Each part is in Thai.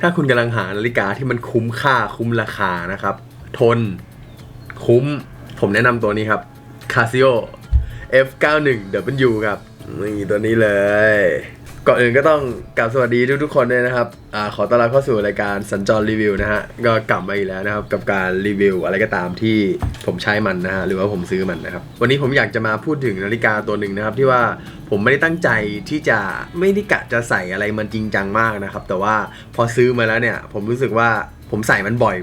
ถ้าคุณกำลังหานาฬิกาที่มันคุ้มค่าคุ้มราคานะครับ ทน คุ้ม ผมแนะนำตัวนี้ครับ Casio F91W ครับนี่ตัวนี้เลย ก่อนอื่นก็ต้องกล่าวสวัสดีทุกๆคนด้วยนะครับอาขอต้อนรับเข้าสู่รายการสัญจรรีวิวนะฮะ ก็กลับมาอีกแล้วนะครับ กับการรีวิวอะไรก็ตามที่ผมใช้มันนะฮะ หรือว่าผมซื้อมันนะครับ วันนี้ผมอยากจะมาพูดถึงนาฬิกาตัวหนึ่งนะครับ ที่ว่าผมไม่ได้ตั้งใจที่จะไม่ได้กะจะใส่อะไรมันจริงจังมากนะครับ แต่ว่าพอซื้อมาแล้วเนี่ย ผมรู้สึกว่าผมใส่มันบ่อย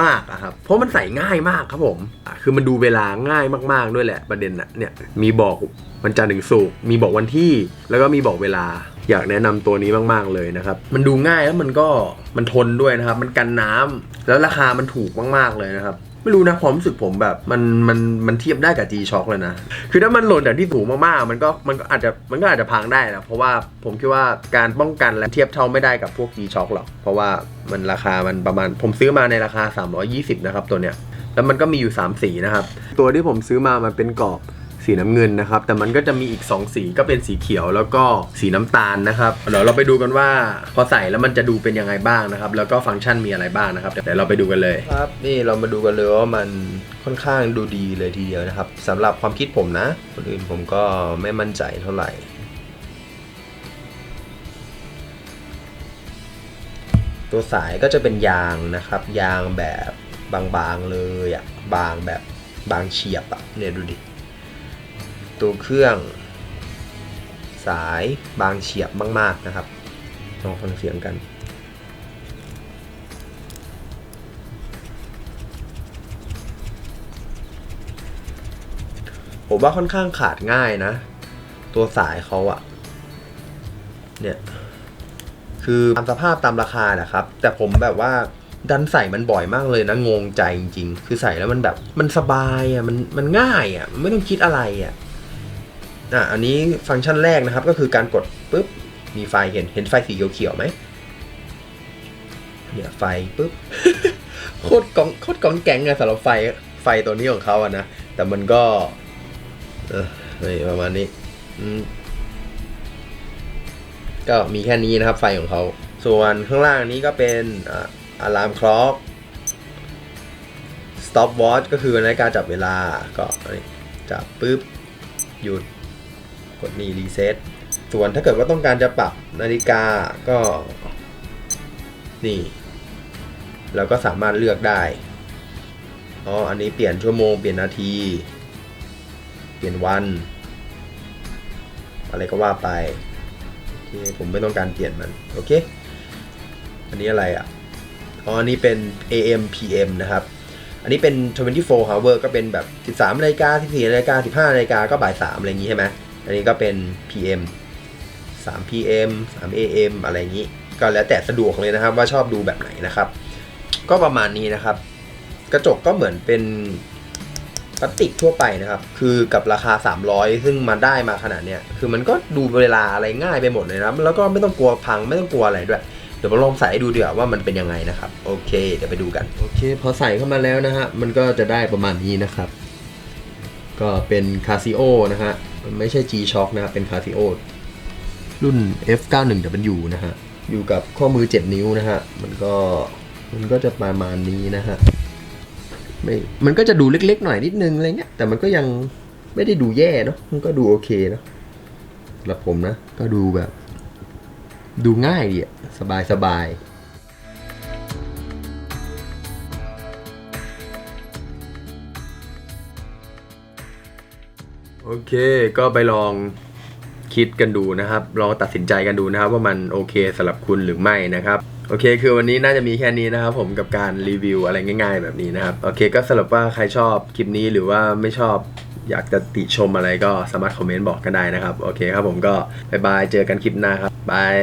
มากๆอะครับ เพราะมันใส่ง่ายมากครับผมคือมันดูเวลาง่ายมากๆด้วยแหละประเด็นน่ะเนี่ยมีบอกวันจันทร์ถึงศุกร์มีบอกวันที่ แล้วก็มีบอกเวลาอยากแนะนำตัวนี้มากๆเลยนะครับ มันดูง่ายแล้วมันก็มันทนด้วยนะครับ มันกันน้ำแล้วราคามันถูกมาก ๆ เลยนะครับ ไม่รู้นะความรู้สึกผมแบบมันมันมันเทียบได้กับ G Shock เลยนะ คือถ้ามันหล่นจากที่สูงมากๆ มันก็มันก็อาจจะมันก็อาจจะพังได้นะเพราะว่าผมคิดว่าการป้องกันและเทียบเท่าไม่ได้กับพวก G Shock หรอก เพราะว่ามันราคามันประมาณผมซื้อมาในราคา 320 นะครับตัวเนี้ยแล้วมันก็มีอยู่ 3 สีนะครับ ตัวที่ผมซื้อมามันเป็นกรอบ สีน้ำเงินนะครับ แต่มันก็จะมีอีก 2 สีก็เป็นสีเขียวแล้วก็สีน้ำตาลนะครับเดี๋ยวเราไปดูกันว่าพอใส่แล้วมันจะดูเป็นยังไงบ้างนะครับ แล้วก็ฟังก์ชันมีอะไรบ้างนะครับเดี๋ยวเราไปดูกันเลยครับ นี่เรามาดูกันเลยว่ามันค่อนข้างดูดีเลยทีเดียวนะครับสำหรับความคิดผมนะคนอื่นผมก็ไม่มั่นใจเท่าไหร่ตัวสายก็จะเป็นยางนะครับ ยางแบบบางๆเลยอะบางแบบบางเฉียบอะเนี่ยดูดิ ตัวเครื่อง สายบางเฉียบมาก ๆนะครับลองฟังเสียงกันผมว่าค่อนข้างขาดง่ายนะ ตัวสายเขาอะเนี่ย คือตามสภาพตามราคาแหละครับ แต่ผมแบบว่าดันใส่มันบ่อยมากเลยนะ งงใจจริง ๆ คือใส่แล้วมันแบบมันสบายอะมันมันง่ายอะไม่ต้องคิดอะไรอะ อะอันนี้ฟังก์ชันแรกนะครับ ก็คือการกดปุ๊บมีไฟเห็นเห็นไฟสีเขียวๆไหมเนี่ยไฟปุ๊บโคตรกองโคตรกองแกงอะสำหรับไฟไฟตัวนี้ของเขาอะนะ แต่มันก็เออนี่ประมาณนี้ก็มีแค่นี้นะครับไฟของเขา ส่วนข้างล่างนี้ก็เป็นอะลามคล็อก stop watch ก็คือนาฬิกาจับเวลาก็จับปุ๊บหยุด กดนี่รีเซ็ตส่วนถ้าเกิดว่าต้องการจะปรับนาฬิกาก็ นี่ เราก็สามารถเลือกได้ อ๋อ อันนี้เปลี่ยนชั่วโมง เปลี่ยนนาที เปลี่ยนวัน อะไรก็ว่าไป โอเค ผมไม่ต้องการเปลี่ยนมัน โอเค อันนี้อะไรอะ อ๋อ อันนี้เป็น AM PM นะครับ อันนี้เป็น 24 hour ก็เป็นแบบ 13นาฬิกา14นาฬิกา15นาฬิกาก็บ่าย3อะไรอย่างนี้ใช่ไหม อันนี้ก็เป็น PM 3 PM 3 AM อะไรอย่างนี้ ก็แล้วแต่สะดวกเลยนะครับว่าชอบดูแบบไหนนะครับ ก็ประมาณนี้นะครับ กระจกก็เหมือนเป็นพลาสติกทั่วไปนะครับ คือกับราคา 300 ซึ่งมาได้มาขนาดเนี้ย คือมันก็ดูเวลาอะไรง่ายไปหมดเลยนะแล้วก็ไม่ต้องกลัวพังไม่ต้องกลัวอะไรด้วย เดี๋ยวมาลองใส่ดูดีกว่าว่ามันเป็นยังไงนะครับ โอเค เดี๋ยวไปดูกัน โอเค พอใส่เข้ามาแล้วนะฮะ มันก็จะได้ประมาณนี้นะครับ ก็เป็น Casio นะฮะมันไม่ใช่ G Shock นะครับเป็น Casio รุ่น F91W นะฮะ อยู่กับข้อมือ 7 นิ้วนะฮะ มันก็มันก็จะประมาณนี้นะฮะไม่มันก็จะดูเล็กๆหน่อยนิดนึงอะไรเงี้ย แต่มันก็ยังไม่ได้ดูแย่เนาะ มันก็ดูโอเคเนาะสำหรับผมนะ ก็ดูแบบ ดูง่ายดีอะสบายสบาย โอเค ก็ไปลองคิดกันดูนะครับ ลองตัดสินใจกันดูนะครับ ว่ามันโอเคสำหรับคุณหรือไม่นะครับ โอเค คือวันนี้น่าจะมีแค่นี้นะครับ ผมกับการรีวิวอะไรง่าย ๆ แบบนี้นะครับ โอเค ก็สรุปว่าใครชอบคลิปนี้หรือว่าไม่ชอบอยากจะติชมอะไรก็สามารถคอมเมนต์บอกกันได้นะครับ โอเคครับผมก็บายบาย เจอกันคลิปหน้าครับบาย